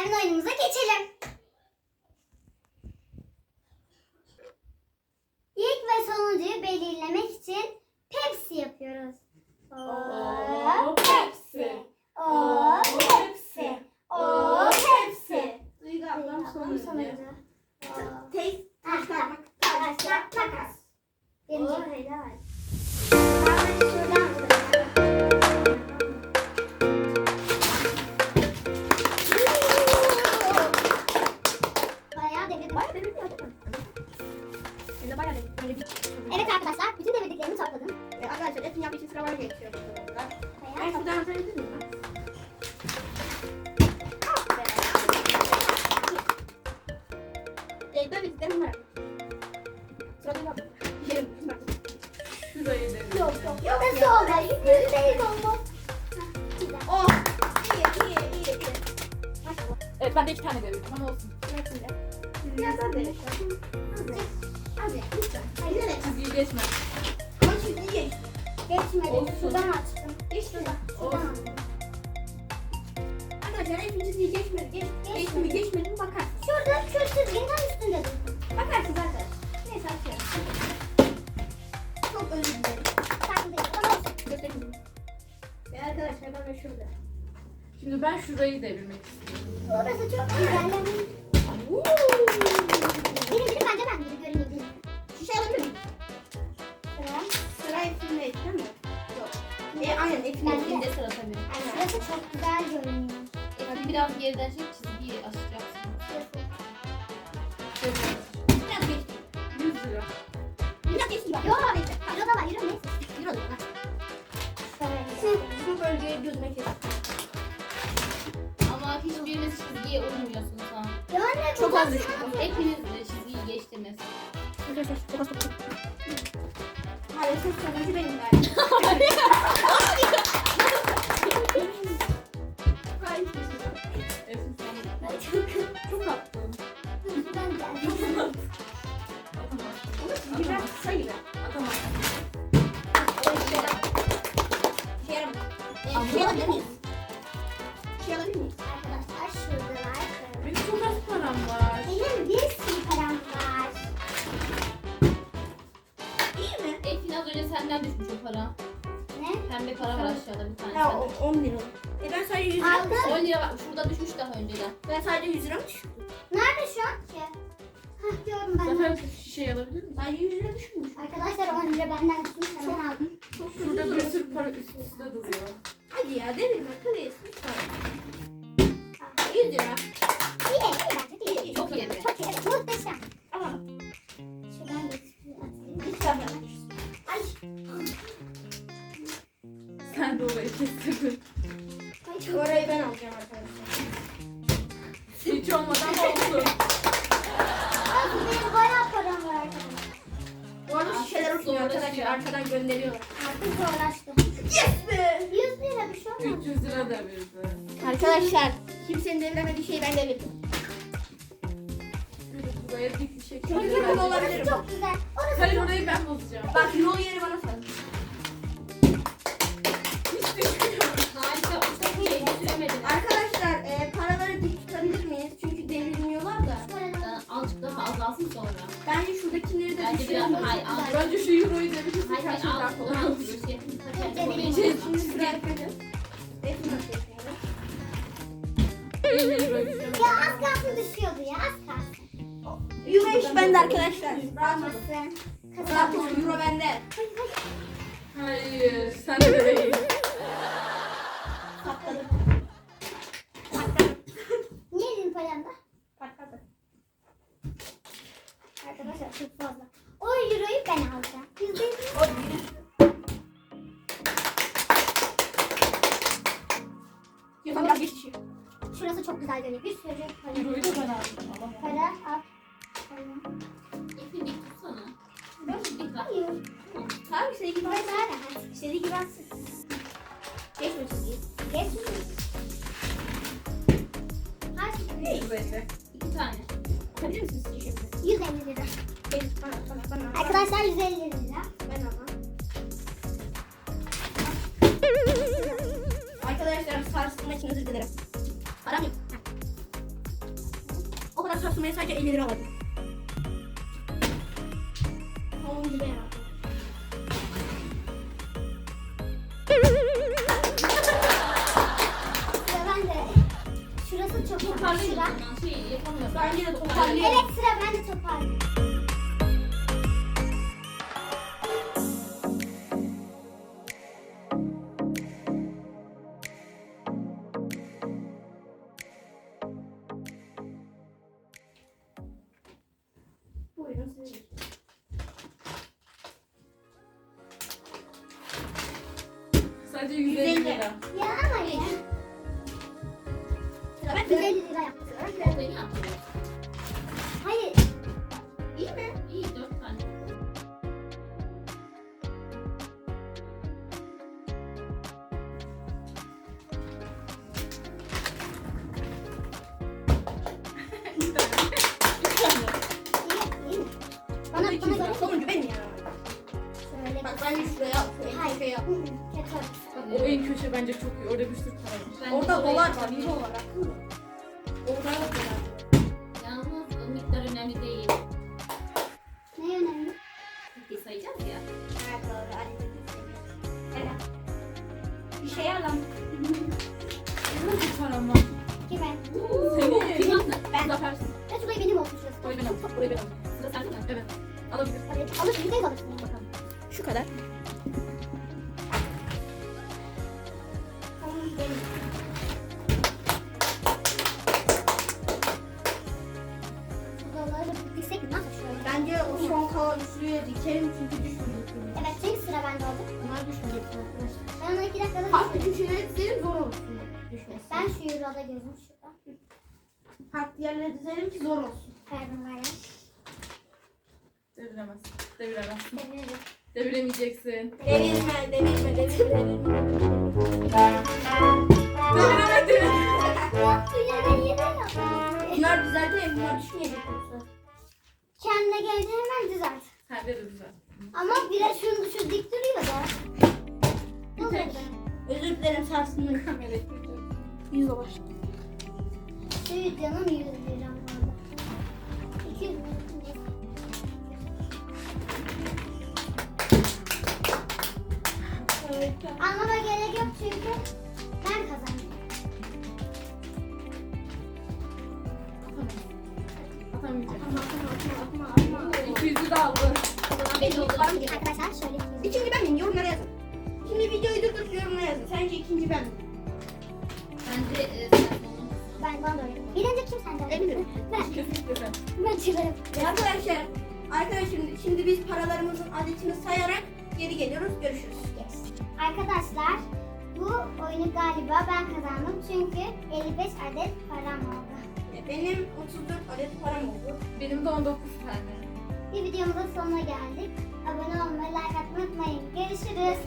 Hemen oyunumuza geçelim. Denedim. Yok yok. Yok nasıl oldu? Yüz değil. Oh! İyi, iyi, iyi. Evet ben de iki tane devirdim ama olsun. Hepsinde. Biraz daha dene. Hadi, lütfen. Hayır, evet. Çizgiyi geçme. Ama çizgiyi geç. Geçmedi. Olsun. Şuradan açtım. Geç şuradan. Şuradan açtım. Arkadaşlar hep çizgiyi geçmedi. Geç, geçti mi geçmedi mi bakar. Şurada şu çizginin üstünde durdum. Bakarsın zaten. Özür dilerim. Sen de olsun. Göstereyim. Ve arkadaşlar ben de şurada. Şimdi ben şurayı devirmek istiyorum. Orası çok güzel. Birincini bence ben gibi görüneyim. Şişe alabilir miyim? Sıra. Sıra Efrin'deydi değil mi? Yok. E, aynen Efrin'de. Ben de. Elinde sıra tabii. Ay, Şurası çok güzel görünüyor. Efendim biraz geriden çek çizgiyi açacaksın. Az düştü. Hepiniz de çizgiyi geçtiniz. Maalesef sonuncu benim galiba. Efendim sen Ay, Çok çok attın. hızlıdan geldi. Atamazsın. Biraz kısa gibi. Atamazsın. Şey yaramaz. Ee, Şey alabilir miyiz? Önce senden düşmüş o para. Ne? Pembe para var aşağıda bir tane. Ha, sende. o- 10 lira. E ben sadece 100 lira mı Aldım. düşürdüm? 10 lira var. Şurada düşmüş daha önceden. Ben sadece 100 lira mı düşürdüm? Nerede şu an ki? Hah gördüm ben. Zafer şişeyi alabilir misin? Sadece 100 lira düşürmüş. Arkadaşlar 10 lira benden düşmüş hemen aldım. Çok Şurada bir sürü para üst üste duruyor. Hadi ya devirme lütfen. 100 lira. De orayı ben alacağım arkadaşlar. Hiç olmadan. Ay benim bayağı param var arkadaşlar. Bu arada şişeler uçmuyor arkadaşlar. Arkadan gönderiyorlar. Artık zorlaştı. Yes be! 100 lira bir şey olmaz. 300 lira devirdi. Arkadaşlar kimsenin deviremediği şeyi ben devirdim. Buraya dik bir şekilde Çok yakın olabilirim. Çok güzel. Orası Hayır orayı ben bozacağım. Bak yol yeri bana sar. Ya az kalsın düşüyordu ya az kalsın. Euro iş bende arkadaşlar. Rahat Kazandım. Euro bende. Hayır, sen de değil. Tamam istediği gibi daha rahat. İstediği gibi atsın. Geçme çizgiyi. Geçmiyor. Kaç? 150. İki tane. Atabilir misiniz şimdi? 150 lira. Beş, bana, bana, bana. Arkadaşlar 150 lira. Ben ama. Arkadaşlar sarsılma için özür dilerim. Param yok. Asılmaya sadece 50 lira aldım. 10 lira Bence de toparlayalım. Evet sıra bende toparlayın. Buyurun siz. Sadece 150 lira. Ya ama ya. Sıra bende. 150 lira yaptı. Orada ne yapıyorsun? Hayır. Bak ben de şuraya, şuraya, oldu. Bak o en köşe bence çok iyi. Orada bir sürü para var. Ben Orada de dolar var, euro akıllı. Orada yok dolar. Yalnız o miktar önemli değil. Ne önemli? Bir sayacağız ya. Evet doğru, hadi. Evet. Bir şey al lan. Nasıl param var? Kime? Senin. Kim aldı? Ben. Zafersin. Ya şurayı benim olsun şurası. Burayı ben aldım. Burayı ben aldım. Sıra sende mi? Evet. Alabilirsin. Alırsın, yüzde yüz alırsın. Bakalım. Şu kadar. Bence o son kalan şuraya dikelim çünkü düşmeyecek. Evet çünkü sıra bende oldu. Bunlar düşmeyecek arkadaşlar. Ben ona iki dakikada Farklı düşürürüm. köşelere dizelim zor olsun. Düşmesin. Ben şu euroda gözüm şurada. Farklı yerlere dizelim ki zor olsun. Verdim var ya. Deviremez. Deviremez. Seviyorum. Deviremeyeceksin. Devirme, devirme, devirme. Yaptım. Bunlar düzeltelim, bunlar düşmeyecek yoksa. Kendine gelince hemen düzelt. Sende de güzel. Ama biraz şu, şu dik duruyor da. Bir tek. Özür dilerim ekleyeceğim. Yüz olur. Şu videonun 100 liram vardı. 200 Anlama gerek yok çünkü ben kazandım. Atamayacak. Atma, atma, atma, atma. 200'ü de aldı. Arkadaşlar şöyle 200 İkinci ben miyim? Yorumlara yazın. Şimdi videoyu durdurup yorumlara yazın. Sence ikinci ben miyim? Bence e, sen onu. Ben bana da öyle. Birinci kim senden? Eminim. Ben. Kesinlikle sen. Ben çıkarım. Arkadaşlar, arkadaşlar şimdi, şimdi biz paralarımızın adetini sayarak geri geliyoruz. Görüşürüz. Arkadaşlar bu oyunu galiba ben kazandım çünkü 55 adet param oldu. E, Benim 34 adet param oldu. Benim de 19 tane. Bir videomuzun sonuna geldik. Abone olmayı, like atmayı unutmayın. Görüşürüz.